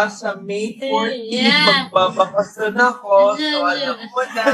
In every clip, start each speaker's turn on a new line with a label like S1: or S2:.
S1: Ah, sa May 14,
S2: Yeah.
S1: magbabakasyon ako. So, alam mo na.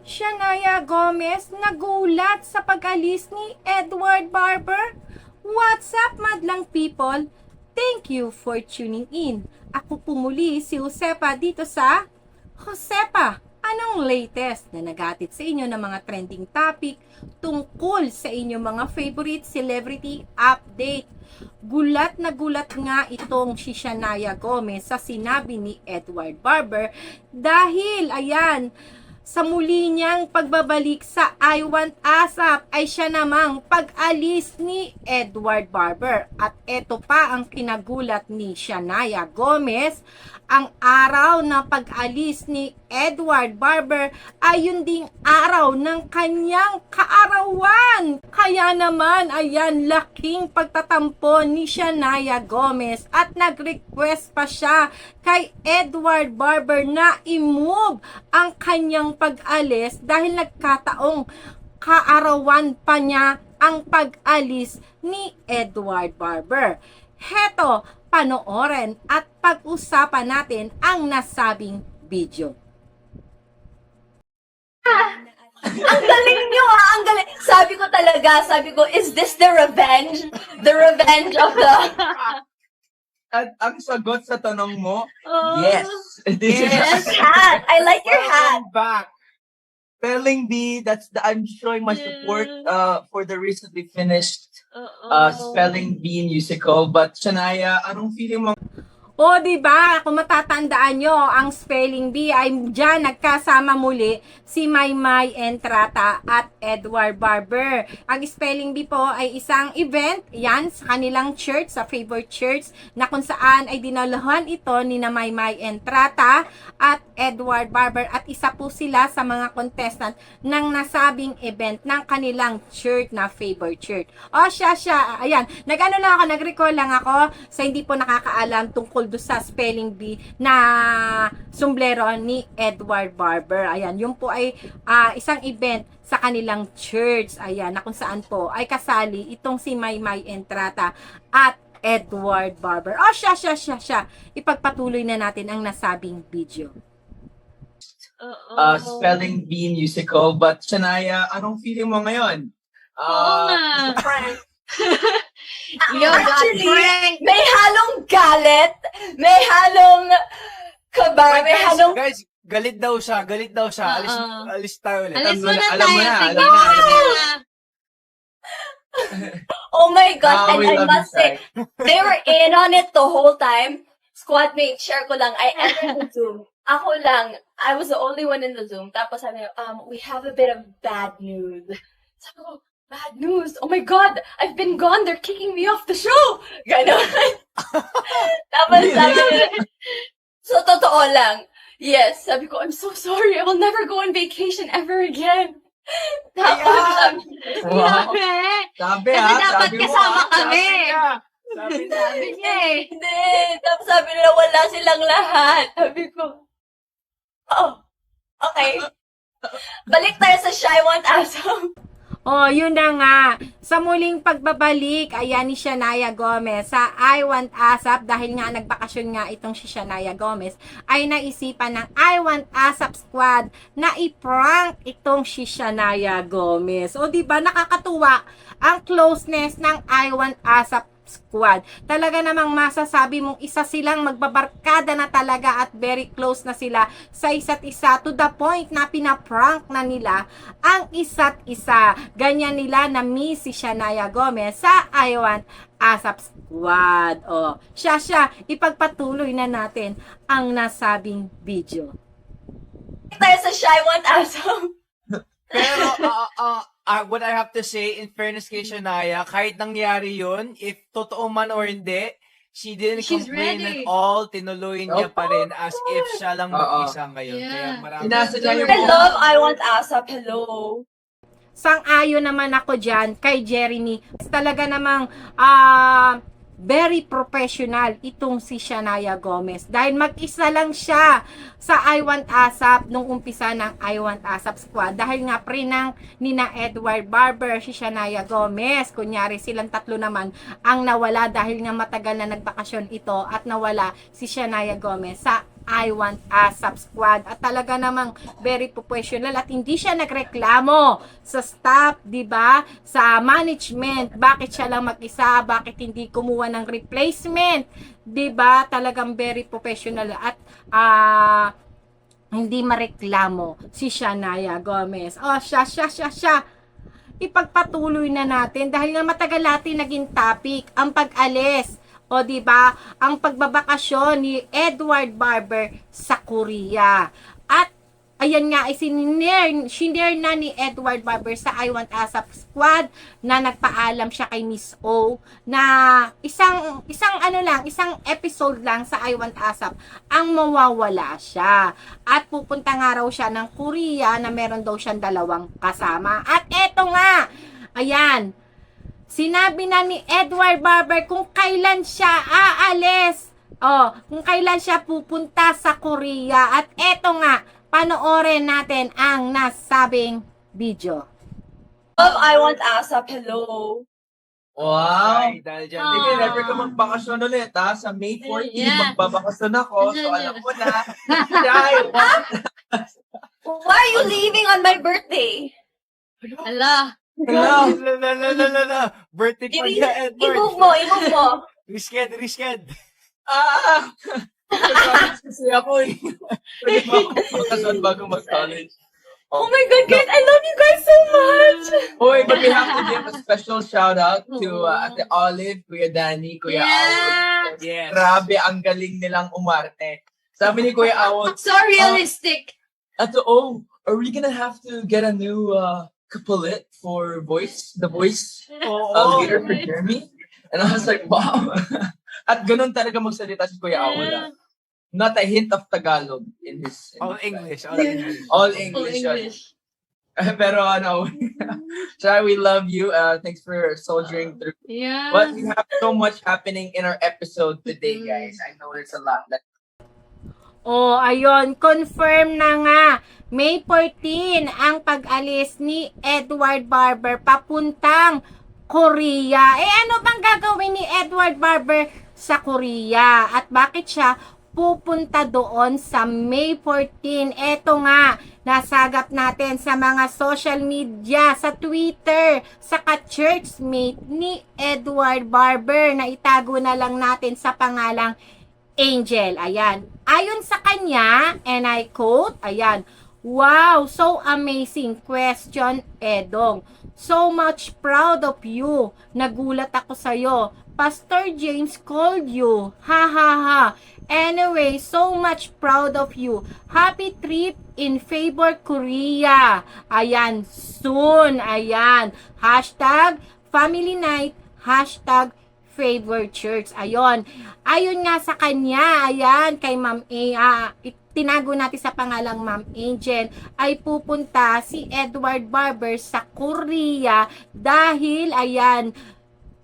S3: Shania Gomez nagulat sa pag-alis ni Edward Barber. What's up, madlang people? Thank you for tuning in. Ako pumuli si Josepa dito sa Josepa. Anong latest na nagatid sa inyo ng mga trending topic tungkol sa inyong mga favorite celebrity update? Gulat na gulat nga itong si Shania Gomez sa sinabi ni Edward Barber dahil, ayan, sa muli niyang pagbabalik sa I Want ASAP ay siya namang pag-alis ni Edward Barber. At eto pa ang kinagulat ni Shania Gomez. Ang araw na pag-alis ni Edward Barber ay yun ding araw ng kanyang kaarawan. Kaya naman, ayan, laking pagtatampo ni Shania Gomez at nag-request pa siya kay Edward Barber na i-move ang kanyang pag-alis dahil nagkataong kaarawan pa niya ang pag-alis ni Edward Barber. Heto, panoorin at pag-usapan natin ang nasabing video.
S2: Ang galing nyo ha, ang galing. Sabi ko talaga, sabi ko, is this the revenge? The revenge of the...
S1: At ang sagot sa tanong mo,
S2: Oh.
S1: yes. This
S2: Yes,
S1: is
S2: hat. I like your hat.
S1: Welcome back. Spelling bee, that's the, I'm showing my support uh, for the recently finished uh, Spelling Bee musical. But Shania, anong feeling mo
S3: O, di ba? Kung matatandaan nyo, ang spelling bee ay dyan nagkasama muli si Maymay Entrata at Edward Barber. Ang spelling bee po ay isang event, yan, sa kanilang church, sa favorite church, na kung saan ay dinalahan ito ni na Maymay Entrata at Edward Barber at isa po sila sa mga contestant ng nasabing event ng kanilang church na favorite church. O, siya, siya, ayan, nag-ano lang ako, nag-recall lang ako sa hindi po nakakaalam tungkol do sa spelling bee na sombrero ni Edward Barber. Ayan, yun po ay ah, isang event sa kanilang church. Ayan, na kung saan po ay kasali itong si Maymay Entrata at Edward Barber. Oh, siya, siya, siya, siya. Ipagpatuloy na natin ang nasabing video.
S1: uh, Spelling Bee musical? But Shania, anong feeling mo ngayon?
S2: Oo
S1: Uh,
S2: nga.
S4: Yo,
S2: Actually,
S4: Frank.
S2: may halong galit, may halong kaba, may
S4: guys,
S2: halong...
S4: guys, galit daw siya, galit daw siya. Alis,
S2: Oo.
S4: alis tayo ulit.
S2: Alis
S1: Alam mo na, alam mo
S2: tayo.
S1: na,
S2: Sige.
S1: alam mo na, alam mo na.
S2: Oh my God,
S1: Ah,
S2: and
S1: we
S2: I
S1: love
S2: must
S1: you,
S2: say, they were in on it the whole time. Squad mate, share ko lang, I entered the Zoom. Ako lang, I was the only one in the Zoom. Tapos sabi niya, um, we have a bit of bad news. Sabi ko, bad news? Oh my God, I've been gone. They're kicking me off the show. Ganon. Tapos sabi niya, so totoo lang. Yes, sabi ko, I'm so sorry. I will never go on vacation ever again. Tapos
S1: Ayan.
S2: sabi
S1: Wow.
S2: Grabe.
S1: Sabi
S2: Kasi
S1: ha,
S2: dapat
S1: sabi mo
S2: kasama
S1: ha,
S2: kami.
S1: Sabi niya. Sabi niya.
S2: Sabi niya eh. Hindi. Tapos sabi nila, wala silang lahat. Sabi ko, oh, okay. Balik tayo sa Shy Want Awesome.
S3: Oh, yun na nga. Sa muling pagbabalik, ayan ni Shania Gomez sa I Want ASAP dahil nga nagbakasyon nga itong si Shania Gomez ay naisipan ng I Want ASAP squad na i-prank itong si Shania Gomez. O di ba nakakatuwa ang closeness ng I Want ASAP Squad. Talaga namang masasabi mong isa silang magbabarkada na talaga at very close na sila sa isa't isa to the point na pinaprank na nila ang isa't isa. Ganyan nila na miss si Shania Gomez sa I Want ASAP Squad. O, siya siya, ipagpatuloy na natin ang nasabing video.
S2: Tayo sa Shy One Awesome.
S4: Pero, uh, uh, uh, what I have to say, in fairness kay Shania, kahit nangyari yun, if totoo man or hindi, she didn't
S5: She's
S4: complain
S5: ready.
S4: at all. Tinuloy niya pa rin as if siya lang
S1: Oo.
S4: mag-isa ngayon.
S5: Yeah.
S4: Kaya
S1: yung
S2: I love I Want ASAP. Hello.
S3: sang-ayon naman ako dyan kay Jeremy. Talaga namang ah, very professional itong si Shania Gomez. Dahil mag-isa lang siya sa I Want ASAP nung umpisa ng I Want ASAP Squad. Dahil nga pre ng nina Edward Barber, si Shania Gomez. Kunyari silang tatlo naman ang nawala dahil nga matagal na nagbakasyon ito at nawala si Shania Gomez sa I Want ASAP Squad. At talaga namang very professional at hindi siya nagreklamo sa staff, 'di ba? Sa management, bakit siya lang mag-isa, bakit hindi kumuha ng replacement, 'di ba? Talagang very professional at ah hindi mareklamo si Shania Gomez. Oh, siya, siya, siya, siya. Ipagpatuloy na natin dahil nga matagal natin naging topic ang pag-alis o di ba ang pagbabakasyon ni Edward Barber sa Korea. At ayan nga ay sininer, shinare na ni Edward Barber sa I Want ASAP Squad na nagpaalam siya kay Miss O na isang isang ano lang, isang episode lang sa I Want ASAP ang mawawala siya. At pupunta nga raw siya ng Korea na meron daw siyang dalawang kasama. At eto nga, ayan, Sinabi na ni Edward Barber kung kailan siya aalis. Oh, kung kailan siya pupunta sa Korea. At eto nga, panoorin natin ang nasabing video.
S2: Love I Want ASAP. Hello.
S1: Wow!
S4: Ay, dahil dyan.
S5: Ah.
S1: Sige, never ka magbakasyon ulit ha. Sa May 14,
S5: Yeah.
S1: magbabakasyon ako. So alam mo na. Shy One
S2: Why are you leaving on my birthday?
S5: Ala.
S1: Hello.
S4: La, la, la, la, la, la. Birthday pa niya, Edward.
S2: I-move mo, i-move mo.
S4: Risked, risked.
S1: Ah! Kasi ako eh. Pwede ba ako magbakasyon bago mag-college?
S2: Oh my God, guys, I love you guys so much.
S1: Hoy, but we have to give a special shout out to uh, Ate Olive, Kuya Danny, Kuya
S5: Yeah.
S1: Awon.
S4: Yes.
S1: Grabe, ang galing nilang umarte. Sabi ni Kuya Awon,
S5: So realistic.
S1: Ato, oh, are we gonna have to get a new uh, kapalit for voice, the voice
S4: Oo.
S1: uh, leader for Jeremy? And I was like, wow. At ganun talaga magsalita si Kuya Awon. ah. Not a hint of Tagalog in his... in
S4: All
S1: his-
S4: English, all English.
S1: All
S5: Full
S1: English. yun.
S5: English.
S1: Pero ano, Shai, we love you. Uh, thanks for soldiering through.
S5: Yeah.
S1: But we have so much happening in our episode today,
S5: Mhm.
S1: guys. I know there's a lot. That
S3: Oh, ayun, confirm na nga. May 14 ang pag-alis ni Edward Barber papuntang Korea. Eh ano bang gagawin ni Edward Barber sa Korea? At bakit siya pupunta doon sa May 14? Eto nga, nasagap natin sa mga social media, sa Twitter, sa ka-churchmate ni Edward Barber na itago na lang natin sa pangalang Angel. Ayan. Ayon sa kanya, and I quote, ayan, Wow, so amazing question, Edong. So much proud of you. Nagulat ako sa'yo. Pastor James called you. Ha ha ha. Anyway, so much proud of you. Happy trip in favor Korea. Ayan, soon. Ayan. Hashtag family night. Hashtag favor church. Ayon. Ayon nga sa kanya, ayan, kay Ma'am A, it- tinago natin sa pangalang Ma'am Angel, ay pupunta si Edward Barber sa Korea dahil, ayan,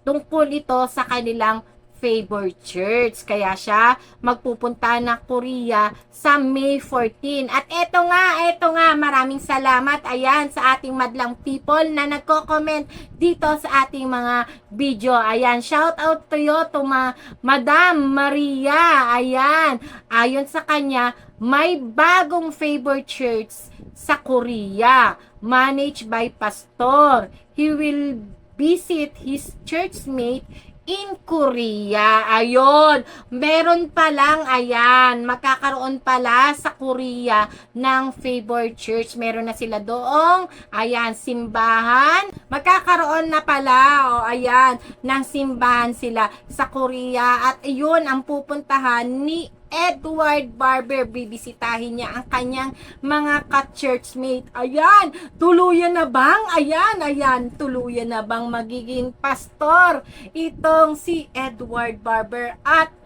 S3: tungkol ito sa kanilang favor church. Kaya siya magpupunta na Korea sa May 14. At eto nga, eto nga, maraming salamat ayan sa ating madlang people na nagko-comment dito sa ating mga video. Ayan, shout out to you to ma Madam Maria. Ayan, ayon sa kanya, may bagong favor church sa Korea managed by pastor. He will visit his churchmate in Korea. Ayun, meron pa lang, ayan, magkakaroon pala sa Korea ng Favor Church. Meron na sila doong, ayan, simbahan. Magkakaroon na pala, o ayan, ng simbahan sila sa Korea. At yun ang pupuntahan ni Edward Barber. Bibisitahin niya ang kanyang mga ka-churchmate. Ayan, tuluyan na bang? Ayan, ayan, tuluyan na bang magiging pastor itong si Edward Barber at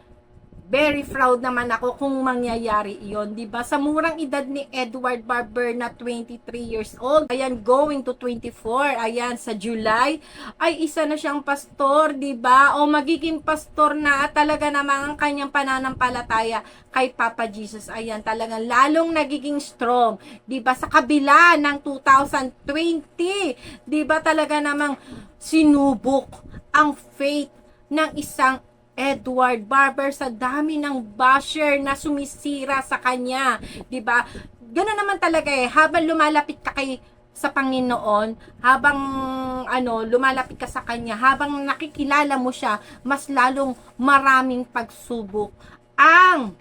S3: very proud naman ako kung mangyayari iyon, 'di ba? Sa murang edad ni Edward Barber na 23 years old, ayan going to 24, ayan sa July, ay isa na siyang pastor, 'di ba? O magiging pastor na talaga namang ang kanyang pananampalataya kay Papa Jesus. Ayan, talagang lalong nagiging strong, 'di ba? Sa kabila ng 2020, 'di ba talaga namang sinubok ang faith ng isang Edward Barber sa dami ng basher na sumisira sa kanya, 'di ba? Ganoon naman talaga eh, habang lumalapit ka kay sa Panginoon, habang ano, lumalapit ka sa kanya, habang nakikilala mo siya, mas lalong maraming pagsubok ang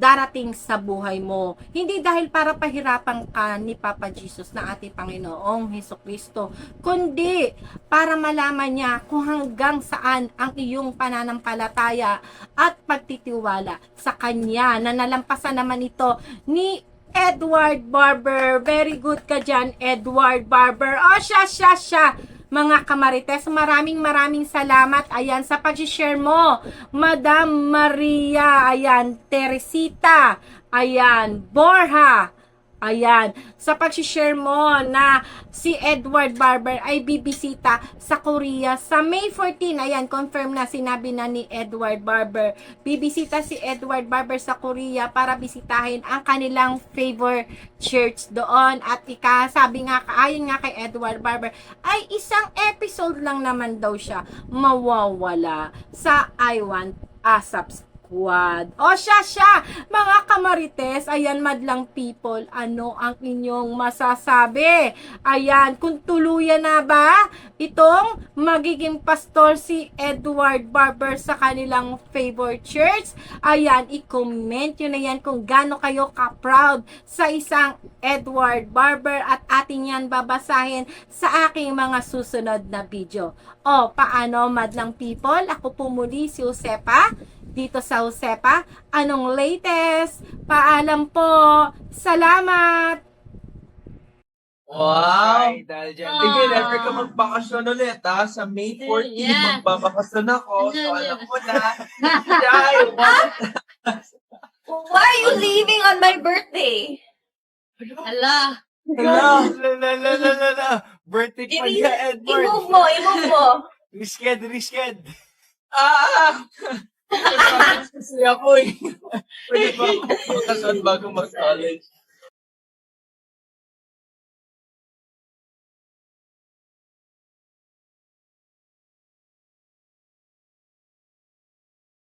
S3: darating sa buhay mo. Hindi dahil para pahirapan ka ni Papa Jesus na ating Panginoong Heso Kristo, kundi para malaman niya kung hanggang saan ang iyong pananampalataya at pagtitiwala sa Kanya na nalampasan naman ito ni Edward Barber. Very good ka dyan, Edward Barber. Oh, siya, siya, siya. Mga kamarites, maraming maraming salamat. Ayan, sa pag-share mo. Madam Maria, ayan, Teresita, ayan, Borja, Ayan, sa pag-share mo na si Edward Barber ay bibisita sa Korea sa May 14. Ayan, confirm na sinabi na ni Edward Barber. Bibisita si Edward Barber sa Korea para bisitahin ang kanilang favor church doon. At ika, sabi nga, ayon nga kay Edward Barber, ay isang episode lang naman daw siya mawawala sa I Want ASAP Squad. O siya siya, mga kamarites, ayan madlang people, ano ang inyong masasabi? Ayan, kung tuluyan na ba itong magiging pastor si Edward Barber sa kanilang favor church? Ayan, i-comment nyo na yan kung gaano kayo ka-proud sa isang Edward Barber at atin yan babasahin sa aking mga susunod na video. O, paano madlang people? Ako po muli si Josepa dito sa Josepa. Anong latest? Paalam po. Salamat!
S1: Wow!
S4: Dahil dyan.
S5: Ah.
S1: Sige, never ka magbakasyon ulit ha. Sa May 14,
S5: Yeah.
S1: magbabakasyon ako. So, alam mo na. Jai?
S2: Why are you leaving on my birthday?
S5: Ala.
S4: La, la, la, la, la, la, la. Birthday pa niya, Edward.
S2: I-move mo, i-move mo.
S4: Risked, risked.
S1: Ah! Kasi ako eh. Pwede ba ako magbakasyon bago mag-college?